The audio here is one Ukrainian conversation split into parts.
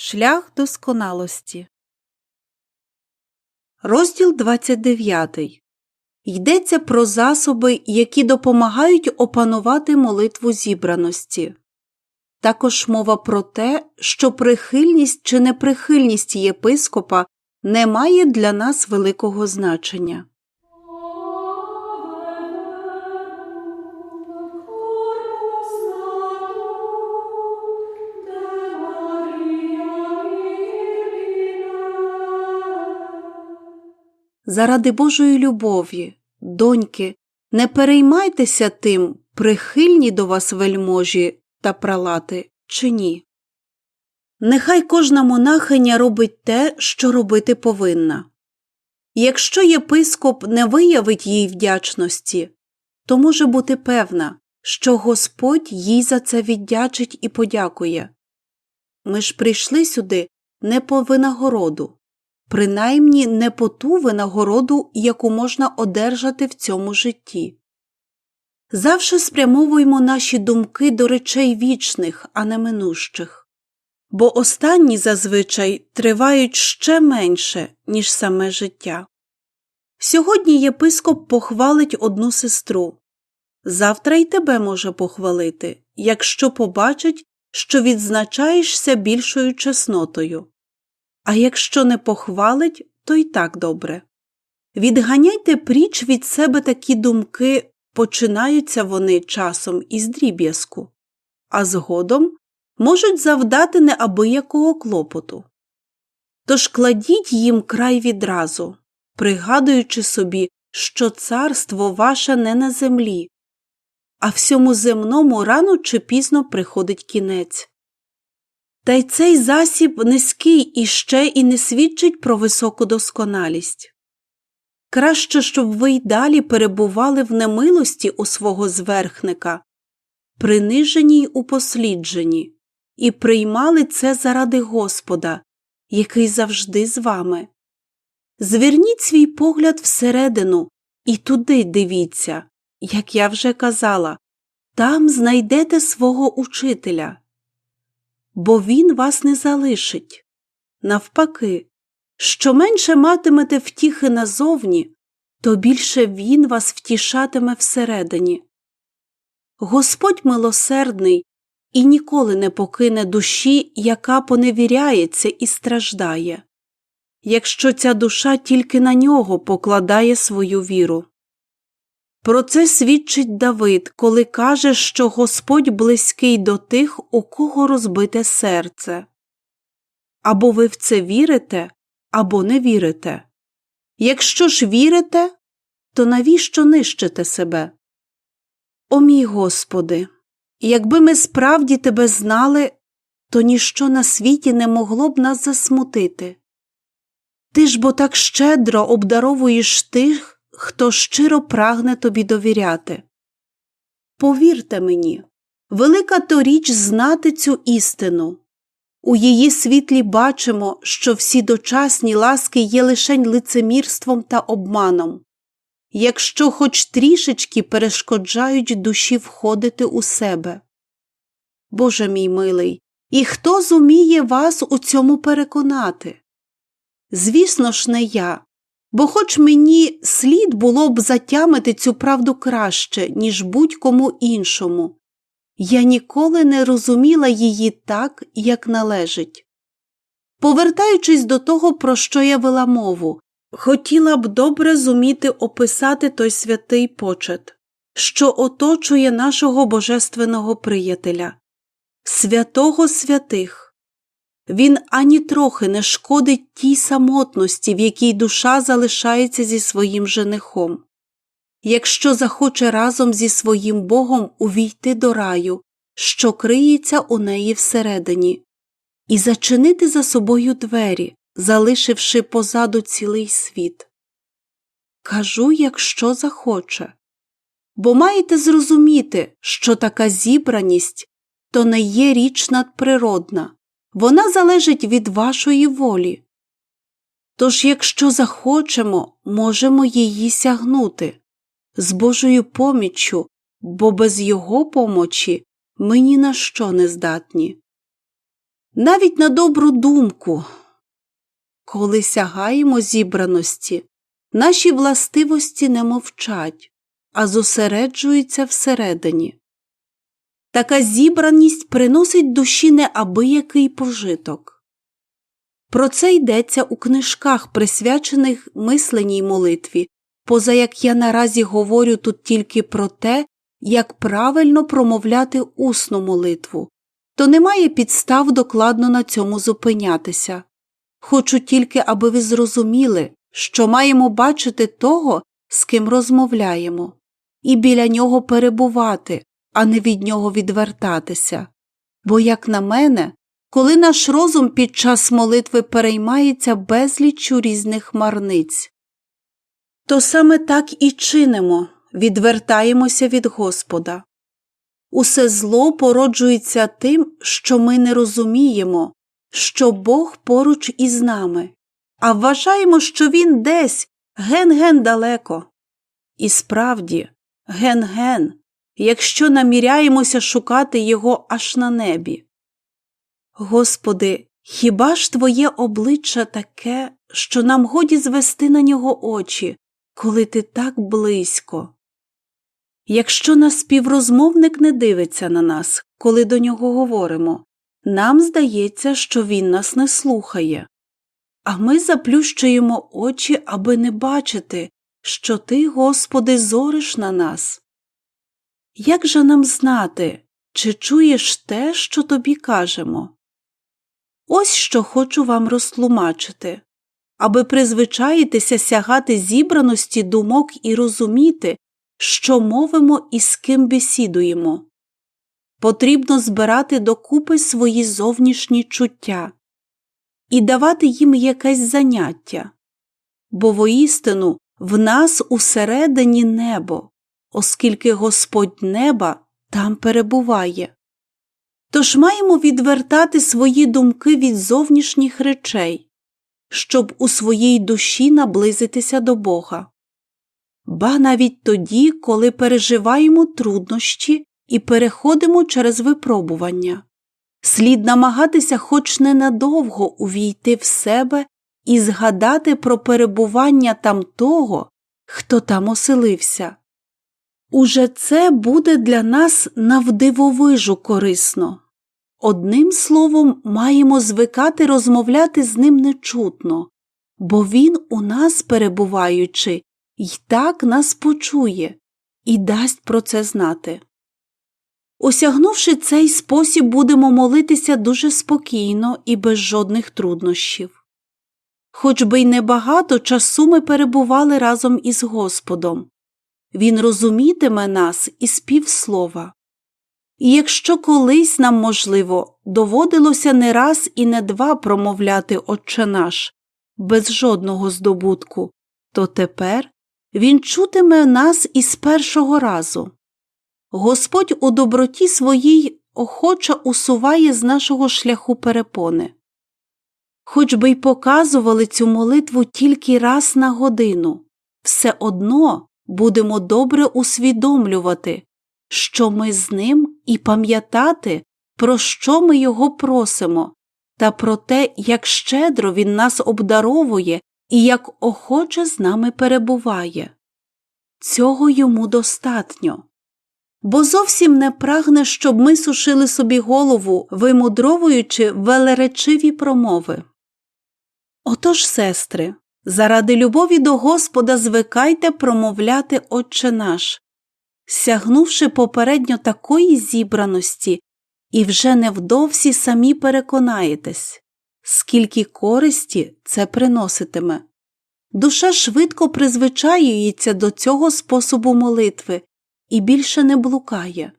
Шлях досконалості. Розділ 29. Йдеться про засоби, які допомагають опанувати молитву зібраності. Також мова про те, що прихильність чи неприхильність єпископа не має для нас великого значення. Заради Божої любові, доньки, не переймайтеся тим, прихильні до вас вельможі та пралати чи ні. Нехай кожна монахиня робить те, що робити повинна. Якщо єпископ не виявить їй вдячності, то може бути певна, що Господь їй за це віддячить і подякує. Ми ж прийшли сюди не по винагороду, принаймні не по ту винагороду, яку можна одержати в цьому житті. Завше спрямовуємо наші думки до речей вічних, а не минущих, бо останні зазвичай тривають ще менше, ніж саме життя. Сьогодні єпископ похвалить одну сестру. Завтра й тебе може похвалити, якщо побачить, що відзначаєшся більшою чеснотою. А якщо не похвалить, то й так добре. Відганяйте пріч від себе такі думки, починаються вони часом із дріб'язку, а згодом можуть завдати неабиякого клопоту. Тож кладіть їм край відразу, пригадуючи собі, що царство ваше не на землі, а всьому земному рано чи пізно приходить кінець. Та й цей засіб низький і ще і не свідчить про високу досконалість. Краще, щоб ви й далі перебували в немилості у свого зверхника, принижені й упосліджені, і приймали це заради Господа, який завжди з вами. Зверніть свій погляд всередину і туди дивіться, як я вже казала, там знайдете свого учителя бо він вас не залишить. Навпаки, що менше матимете втіхи назовні, то більше він вас втішатиме всередині. Господь милосердний і ніколи не покине душі, яка поневіряється і страждає, якщо ця душа тільки на нього покладає свою віру. Про це свідчить Давид, коли каже, що Господь близький до тих, у кого розбите серце. Або ви в це вірите, або не вірите. Якщо ж вірите, то навіщо нищите себе? О мій Господи, якби ми справді тебе знали, то ніщо на світі не могло б нас засмутити. Ти ж бо так щедро обдаровуєш тих, хто щиро прагне тобі довіряти. Повірте мені, велика то річ знати цю істину. У її світлі бачимо, що всі дочасні ласки є лишень лицемірством та обманом, якщо хоч трішечки перешкоджають душі входити у себе. Боже мій милий, і хто зуміє вас у цьому переконати? Звісно ж, не я, бо хоч мені слід було б затямити цю правду краще, ніж будь-кому іншому, я ніколи не розуміла її так, як належить. Повертаючись до того, про що я вела мову, хотіла б добре зуміти описати той святий почет, що оточує нашого божественного приятеля, святого святих. Він ані трохи не шкодить тій самотності, в якій душа залишається зі своїм женихом. Якщо захоче разом зі своїм Богом увійти до раю, що криється у неї всередині, і зачинити за собою двері, залишивши позаду цілий світ. Кажу, якщо захоче, бо маєте зрозуміти, що така зібраність то не є річ надприродна вона залежить від вашої волі. Тож, якщо захочемо, можемо її сягнути з Божою поміччю, бо без Його помочі ми ні на що не здатні. навіть на добру думку. Коли сягаємо зібраності, наші властивості не мовчать, а зосереджуються всередині. Така зібраність приносить душі неабиякий пожиток. Про це йдеться у книжках, присвячених мисленій молитві, поза як я наразі говорю тут тільки про те, як правильно промовляти усну молитву, то немає підстав докладно на цьому зупинятися. Хочу тільки, аби ви зрозуміли, що маємо бачити того, з ким розмовляємо, і біля нього перебувати, а не від нього відвертатися. Бо, як на мене, коли наш розум під час молитви переймається безліччю різних марниць, то саме так і чинимо, відвертаємося від Господа. Усе зло породжується тим, що ми не розуміємо, що Бог поруч із нами, а вважаємо, що Він десь ген-ген далеко. І справді, ген-ген, якщо наміряємося шукати його аж на небі. Господи, хіба ж Твоє обличчя таке, що нам годі звести на нього очі, коли ти так близько? Якщо наш співрозмовник не дивиться на нас, коли до нього говоримо, нам здається, що він нас не слухає, а ми заплющуємо очі, аби не бачити, що ти, Господи, зориш на нас. Як же нам знати, чи чуєш те, що тобі кажемо? Ось що хочу вам розтлумачити, аби призвичаїтися сягати зібраності думок і розуміти, що мовимо і з ким бесідуємо. Потрібно збирати докупи свої зовнішні чуття і давати їм якесь заняття, бо воістину в нас усередині небо, оскільки Господь неба там перебуває. Тож маємо відвертати свої думки від зовнішніх речей, щоб у своїй душі наблизитися до Бога. Ба навіть тоді, коли переживаємо труднощі і переходимо через випробування. Слід намагатися хоч ненадовго увійти в себе і згадати про перебування там того, хто там оселився. Уже це буде для нас навдивовижу корисно. Одним словом, маємо звикати розмовляти з ним нечутно, бо він, у нас перебуваючи, й так нас почує і дасть про це знати. Осягнувши цей спосіб, будемо молитися дуже спокійно і без жодних труднощів. Хоч би й небагато часу ми перебували разом із Господом, Він розумітиме нас із півслова. І якщо колись нам, можливо, доводилося не раз і не два промовляти Отче наш без жодного здобутку, то тепер Він чутиме нас із першого разу. Господь у доброті своїй охоче усуває з нашого шляху перепони. Хоч би й показували цю молитву тільки раз на годину, все одно будемо добре усвідомлювати, що ми з ним і пам'ятати, про що ми його просимо, та про те, як щедро він нас обдаровує і як охоче з нами перебуває. Цього йому достатньо бо зовсім не прагне, щоб ми сушили собі голову, вимудровуючи велеречиві промови. Отож, сестри, заради любові до Господа звикайте промовляти Отче наш, сягнувши попередньо такої зібраності, і вже невдовзі самі переконаєтесь, скільки користі це приноситиме. Душа швидко призвичаюється до цього способу молитви і більше не блукає,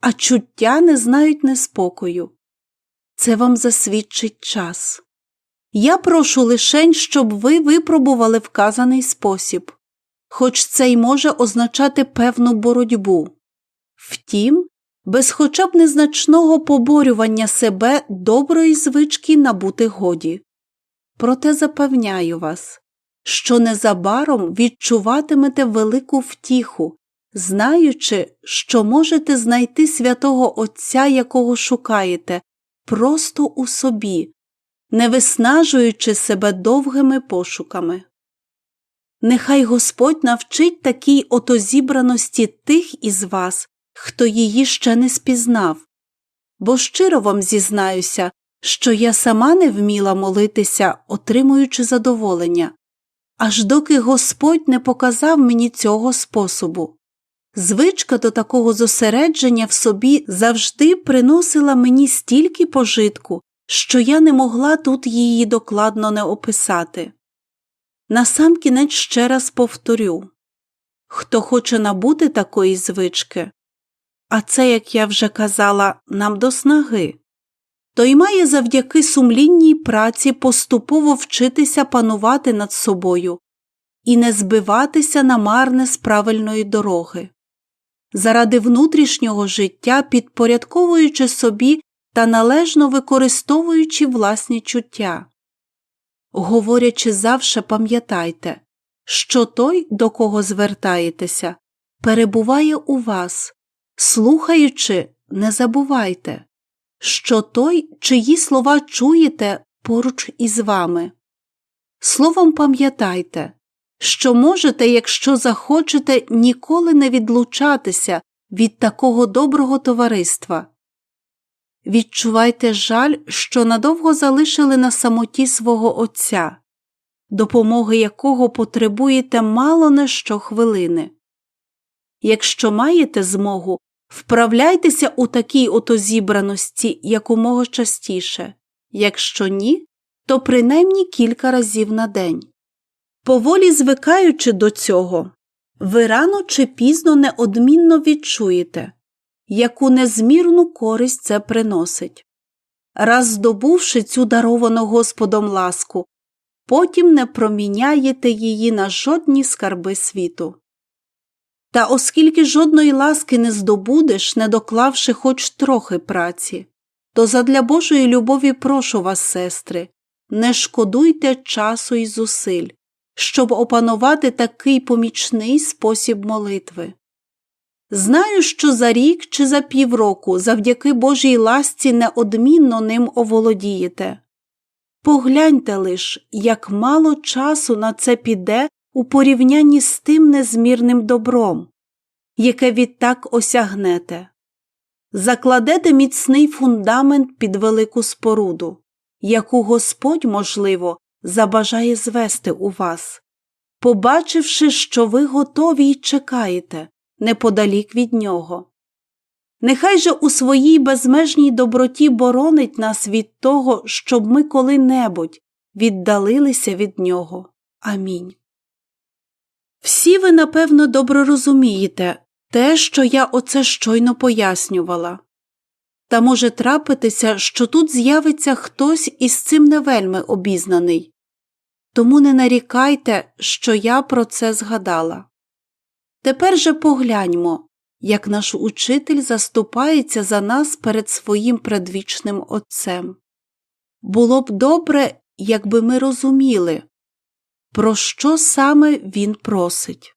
а чуття не знають неспокою. Це вам засвідчить час. Я прошу лишень, щоб ви випробували вказаний спосіб, хоч це й може означати певну боротьбу. Втім, без хоча б незначного поборювання себе доброї звички набути годі. Проте запевняю вас, що незабаром відчуватимете велику втіху, знаючи, що можете знайти святого Отця, якого шукаєте, просто у собі, не виснажуючи себе довгими пошуками. Нехай Господь навчить такій отозібраності тих із вас, хто її ще не спізнав, бо щиро вам зізнаюся, що я сама не вміла молитися, отримуючи задоволення, аж доки Господь не показав мені цього способу. Звичка до такого зосередження в собі завжди приносила мені стільки пожитку, що я не могла тут її докладно не описати. Насамкінець ще раз повторю хто хоче набути такої звички, а це, як я вже казала, нам до снаги, той має завдяки сумлінній праці поступово вчитися панувати над собою і не збиватися на марне з правильної дороги. Заради внутрішнього життя підпорядковуючи собі та належно використовуючи власні чуття. Говорячи завше, пам'ятайте, що той, до кого звертаєтеся, перебуває у вас, слухаючи, не забувайте, що той, чиї слова чуєте поруч із вами. Словом, пам'ятайте, що можете, якщо захочете, ніколи не відлучатися від такого доброго товариства. Відчувайте жаль, що надовго залишили на самоті свого Отця, допомоги якого потребуєте мало не щохвилини. Якщо маєте змогу, вправляйтеся у такій отозібраності якомога частіше, якщо ні, то принаймні кілька разів на день. Поволі звикаючи до цього, ви рано чи пізно неодмінно відчуєте, яку незмірну користь це приносить. Раз здобувши цю даровану Господом ласку, потім не проміняєте її на жодні скарби світу. Та оскільки жодної ласки не здобудеш, не доклавши хоч трохи праці, то задля Божої любові прошу вас, сестри, не шкодуйте часу і зусиль, щоб опанувати такий помічний спосіб молитви. Знаю, що за рік чи за півроку завдяки Божій ласці неодмінно ним оволодієте. Погляньте лиш, як мало часу на це піде у порівнянні з тим незмірним добром, яке відтак осягнете. Закладете міцний фундамент під велику споруду, яку Господь, можливо, забажає звести у вас, побачивши, що ви готові й чекаєте неподалік від нього. Нехай же у своїй безмежній доброті боронить нас від того, щоб ми коли-небудь віддалилися від нього. Амінь. Всі ви, напевно, добре розумієте те, що я оце щойно пояснювала. Та може трапитися, що тут з'явиться хтось із цим не вельми обізнаний. Тому не нарікайте, що я про це згадала. Тепер же погляньмо, як наш учитель заступається за нас перед своїм предвічним Отцем. Було б добре, якби ми розуміли, про що саме він просить.